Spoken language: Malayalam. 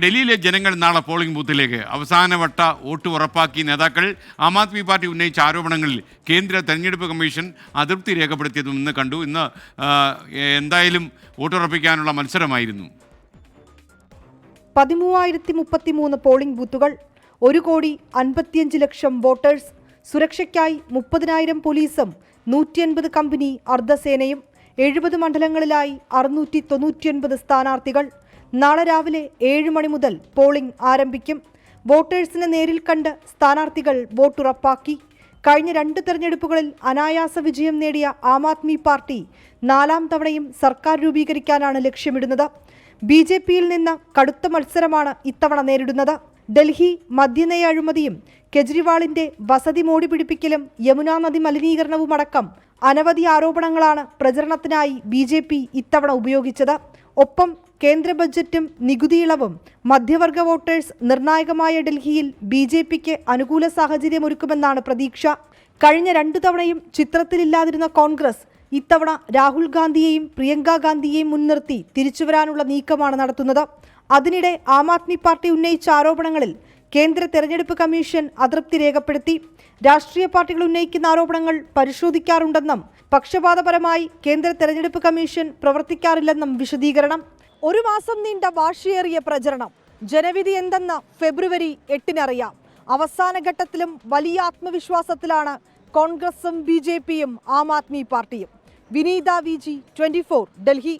ഡൽഹിയിലെ ജനങ്ങൾ നാളെ പോളിംഗ് ബൂത്തിലേക്ക് അവസാനവട്ട വോട്ട് ഉറപ്പാക്കി. നേതാക്കൾ ആം ആദ്മി പാർട്ടി ഉന്നയിച്ച ആരോപണങ്ങളിൽ കേന്ദ്ര തെരഞ്ഞെടുപ്പ് കമ്മീഷൻ അതൃപ്തി രേഖപ്പെടുത്തിയതും ഇന്ന് കണ്ടു. ഇന്ന് എന്തായാലും വോട്ടുറപ്പിക്കാനുള്ള മത്സരമായിരുന്നു. പതിമൂവായിരത്തി മുപ്പത്തിമൂന്ന് പോളിംഗ് ബൂത്തുകൾ ഒരു കോടി അൻപത്തിയഞ്ച് ലക്ഷം വോട്ടേഴ്സ് സുരക്ഷയ്ക്കായി മുപ്പതിനായിരം പോലീസും നൂറ്റിയൻപത് കമ്പനി അർദ്ധസേനയും എഴുപത് മണ്ഡലങ്ങളിലായി അറുന്നൂറ്റി തൊണ്ണൂറ്റിയൊൻപത് സ്ഥാനാർത്ഥികൾ നാളെ രാവിലെ ഏഴ് മണി മുതൽ പോളിംഗ് ആരംഭിക്കും. വോട്ടേഴ്സിനെ നേരിൽ കണ്ട് സ്ഥാനാർത്ഥികൾ വോട്ടുറപ്പാക്കി. കഴിഞ്ഞ രണ്ട് തെരഞ്ഞെടുപ്പുകളിൽ അനായാസ വിജയം നേടിയ ആം ആദ്മി പാർട്ടി നാലാം തവണയും സർക്കാർ രൂപീകരിക്കാനാണ് ലക്ഷ്യമിടുന്നത്. ബി ജെ പിയിൽ നിന്ന് കടുത്ത മത്സരമാണ് ഇത്തവണ നേരിടുന്നത്. ഡൽഹി മദ്യനയ അഴിമതിയും കെജ്രിവാളിന്റെ വസതി മോടി പിടിപ്പിക്കലും യമുനാ നദി മലിനീകരണവുമടക്കം അനവധി ആരോപണങ്ങളാണ് പ്രചരണത്തിനായി ബി ജെ പി ഇത്തവണ ഉപയോഗിച്ചത്. ഒപ്പം കേന്ദ്ര ബജറ്റും നികുതി ഇളവും മധ്യവർഗ വോട്ടേഴ്സ് നിർണായകമായ ഡൽഹിയിൽ ബി ജെ പിക്ക് അനുകൂല സാഹചര്യമൊരുക്കുമെന്നാണ് പ്രതീക്ഷ. കഴിഞ്ഞ രണ്ടു തവണയും ചിത്രത്തിലില്ലാതിരുന്ന കോൺഗ്രസ് ഇത്തവണ രാഹുൽ ഗാന്ധിയെയും പ്രിയങ്ക ഗാന്ധിയെയും മുൻനിർത്തി തിരിച്ചുവരാനുള്ള നീക്കമാണ് നടത്തുന്നത്. അതിനിടെ ആം ആദ്മി പാർട്ടി ഉന്നയിച്ച ആരോപണങ്ങളിൽ കേന്ദ്ര തെരഞ്ഞെടുപ്പ് കമ്മീഷൻ അതൃപ്തി രേഖപ്പെടുത്തി. രാഷ്ട്രീയ പാർട്ടികൾ ഉന്നയിക്കുന്ന ആരോപണങ്ങൾ പരിശോധിക്കാറുണ്ടെന്നും പക്ഷപാതപരമായി കേന്ദ്ര തെരഞ്ഞെടുപ്പ് കമ്മീഷൻ പ്രവർത്തിക്കാറില്ലെന്നും വിശദീകരണം. ഒരു മാസം നീണ്ട വാശിയേറിയ പ്രചരണം. ജനവിധി എന്തെന്ന് ഫെബ്രുവരി എട്ടിനറിയാം. അവസാന ഘട്ടത്തിലും വലിയ ആത്മവിശ്വാസത്തിലാണ് കോൺഗ്രസും ബി ജെ പിയും ആം ആദ്മി പാർട്ടിയും. Vineetha V G twenty Delhi.